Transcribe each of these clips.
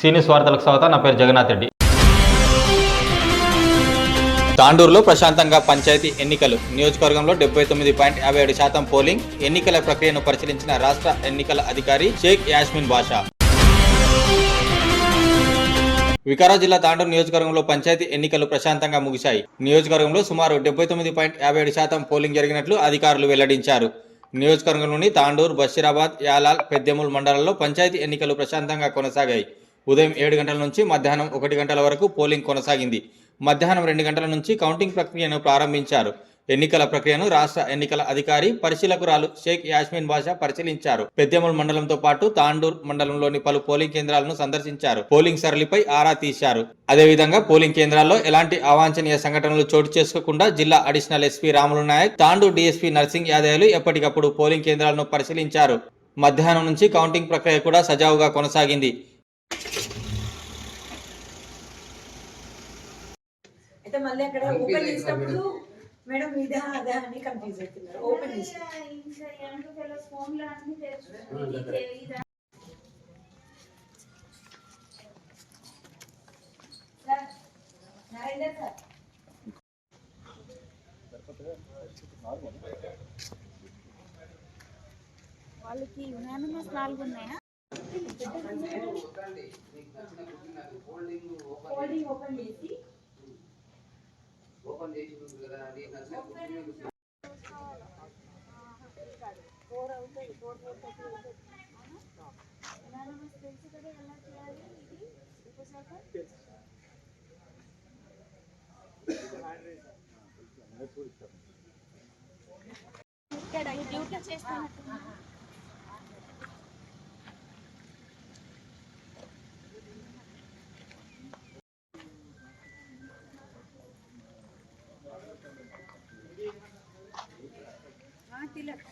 సీనియస్ వార్తలకు స్వాగతం నా పేరు జగన్నాథ్ రెడ్డి. తాండూరులో ప్రశాంతంగా పంచాయతీ ఎన్నికలు. నియోజకవర్గంలో డెబ్బై తొమ్మిది పాయింట్ యాభై ఏడు శాతం పోలింగ్. ఎన్నికల ప్రక్రియను పరిశీలించిన రాష్ట్ర ఎన్నికల అధికారి షేక్ యాస్మిన్ బాషా. వికారాబాద్ జిల్లా తాండూరు నియోజకవర్గంలో పంచాయతీ ఎన్నికలు ప్రశాంతంగా ముగిశాయి. నియోజకవర్గంలో సుమారు డెబ్బై తొమ్మిది పాయింట్ యాభై ఏడు శాతం పోలింగ్ జరిగినట్లు అధికారులు వెల్లడించారు. నియోజకవర్గంలోని తాండూరు బషీరాబాద్ యాలాల్ పెద్దెముల్ మండలాల్లో పంచాయతీ ఎన్నికలు ప్రశాంతంగా కొనసాగాయి. ఉదయం ఏడు గంటల నుంచి మధ్యాహ్నం ఒకటి గంటల వరకు పోలింగ్ కొనసాగింది. మధ్యాహ్నం రెండు గంటల నుంచి కౌంటింగ్ ప్రక్రియను ప్రారంభించారు. ఎన్నికల ప్రక్రియను రాష్ట్ర ఎన్నికల అధికారి పరిశీలకురాలు షేక్ యాస్మిన్ బాషా పరిశీలించారు. పెద్దెముల్ మండలంతో పాటు తాండూర్ మండలంలోని పలు పోలింగ్ కేంద్రాలను సందర్శించారు. పోలింగ్ సరళిపై ఆరా తీశారు. అదేవిధంగా పోలింగ్ కేంద్రాల్లో ఎలాంటి అవాంఛనీయ సంఘటనలు చోటు చేసుకోకుండా జిల్లా additional SP Ramulu Naik Tandur DSP Narsing యాదయ్యలు ఎప్పటికప్పుడు పోలింగ్ కేంద్రాలను పరిశీలించారు. మధ్యాహ్నం నుంచి కౌంటింగ్ ప్రక్రియ కూడా సజావుగా కొనసాగింది. అయితే మళ్ళీ అక్కడ ఓపెన్ చేసినప్పుడు మేడం ఇదా అదా అని కన్ఫ్యూజ్ అవుతున్నారు ఓపెన్ వాళ్ళకి యునానిమస్ నాలుగు ఉన్నాయా? హోల్డింగ్ ఓపెన్ చేసి ఇక్కడ ఈ డ్యూటీ చేస్తున్నట్టు. తిలక్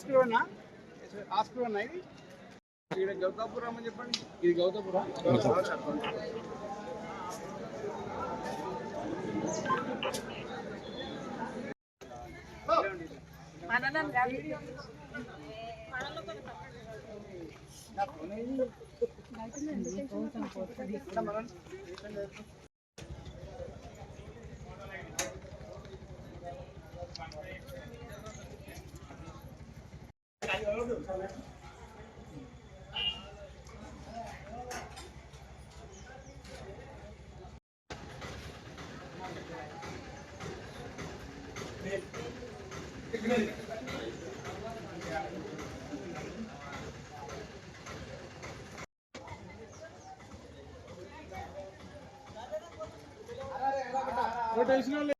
ఆస్పిరోనా ఆస్పిరోనా ఇది? ఇక్కడ గౌతాపురం అని చెప్పండి. ఇది గౌతాపురం తెలిసిన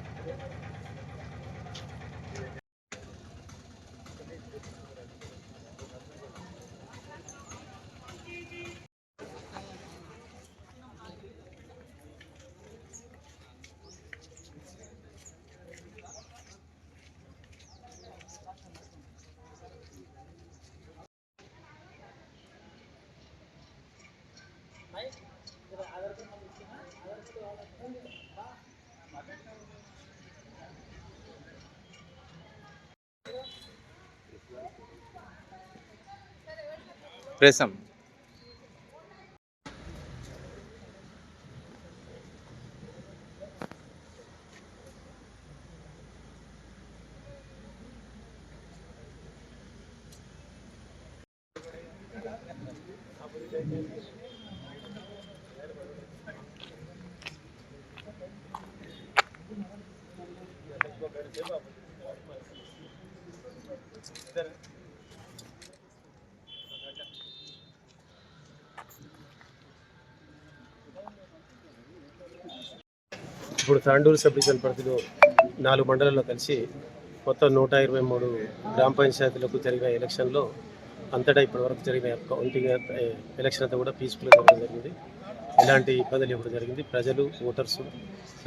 ప్రెసం Thank you. ఇప్పుడు తాండూరు సబ్ డివిజన్ పరిధిలో నాలుగు మండలాల్లో కలిసి మొత్తం నూట ఇరవై మూడు గ్రామ పంచాయతీలకు జరిగిన ఎలక్షన్లో అంతటా ఇప్పటివరకు జరిగిన కౌంటింగ్ ఎలక్షన్ అంతా కూడా పీస్ఫుల్గా జరగడం జరిగింది. ఎలాంటి ఇబ్బందులు ఇవ్వడం జరిగింది. ప్రజలు ఓటర్స్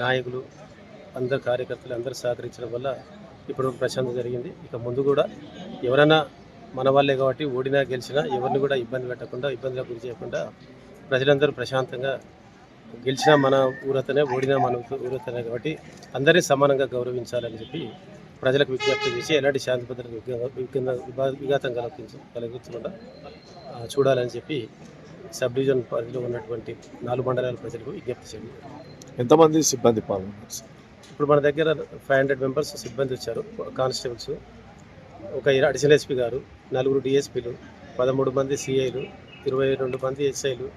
నాయకులు అందరు కార్యకర్తలు అందరూ సహకరించడం వల్ల ఇప్పుడు ప్రశాంతం జరిగింది. ఇక ముందు కూడా ఎవరైనా మన వాళ్ళే కాబట్టి ఓడినా గెలిచినా ఎవరిని కూడా ఇబ్బంది పెట్టకుండా ఇబ్బందులకు గురి చేయకుండా ప్రజలందరూ ప్రశాంతంగా గెలిచినా మన ఊరతనే ఓడినా మన ఊరతనే కాబట్టి అందరినీ సమానంగా గౌరవించాలని చెప్పి ప్రజలకు విజ్ఞప్తి చేసి ఎలాంటి శాంతి భద్రతకు విభా- విఘాతం కలిగించ కలిగించకుండా చూడాలని చెప్పి సబ్ డివిజన్ పరిధిలో ఉన్నటువంటి నాలుగు మండలాల ప్రజలకు విజ్ఞప్తి చేయండి ఎంతమంది సిబ్బంది పాల్గొన్నారు? ఇప్పుడు మన దగ్గర ఫైవ్ హండ్రెడ్ మెంబర్స్ సిబ్బంది వచ్చారు కానిస్టేబుల్స్ ఒక ఇర- అడిషనల్ ఎస్పీ గారు నలుగురు డిఎస్పీలు పదమూడు మంది సిఐలు ఇరవై రెండు మంది ఎస్ఐలు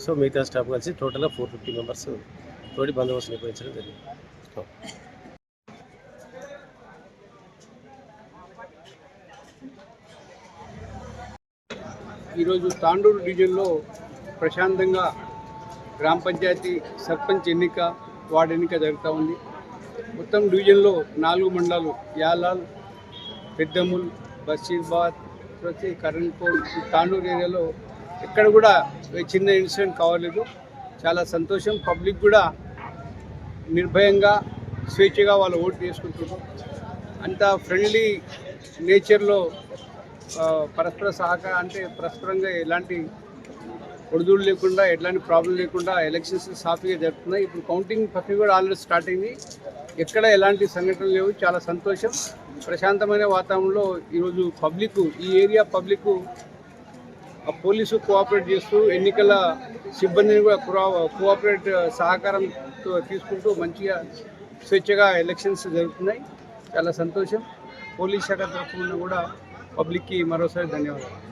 సో మిగతా స్టాఫ్ కలిసి టోటల్గా ఫోర్ ఫిఫ్టీ మెంబర్స్ తోటి బందోబస్తు నిర్వహించడం జరిగింది. ఈరోజు తాండూరు డివిజన్లో ప్రశాంతంగా గ్రామ పంచాయతీ సర్పంచ్ ఎన్నిక వార్డు ఎన్నిక జరుగుతూ ఉంది. మొత్తం డివిజన్లో నాలుగు మండలాలు యాలాల్ పెద్దముల్ బషీర్బాద్ ప్రతి కరణ్పూర్ తాండూరు ఏరియాలో ఎక్కడ కూడా చిన్న ఇన్సిడెంట్ కావలేదు. చాలా సంతోషం. పబ్లిక్ కూడా నిర్భయంగా స్వేచ్ఛగా వాళ్ళు ఓటు చేసుకుంటున్నారు అంత ఫ్రెండ్లీ నేచర్లో పరస్పర సహకారం అంటే పరస్పరంగా ఎలాంటి ఒడిదుడు లేకుండా ఎలాంటి ప్రాబ్లం లేకుండా ఎలక్షన్స్ సాఫీగా జరుగుతున్నాయి ఇప్పుడు కౌంటింగ్ ప్రక్రియ కూడా ఆల్రెడీ స్టార్ట్ అయింది. ఎక్కడ ఎలాంటి సంఘటనలు లేవు. చాలా సంతోషం. ప్రశాంతమైన వాతావరణంలో ఈరోజు పబ్లిక్ ఈ ఏరియా పబ్లిక్ ఆ పోలీసు కోఆపరేట్ చేస్తూ ఎన్నికల సిబ్బందిని కూడా కోఆపరేట్ సహకారంతో తీసుకుంటూ మంచిగా స్వేచ్ఛగా ఎలక్షన్స్ జరుగుతున్నాయి. చాలా సంతోషం. పోలీస్ శాఖ తరఫున కూడా పబ్లిక్కి మరోసారి ధన్యవాదాలు.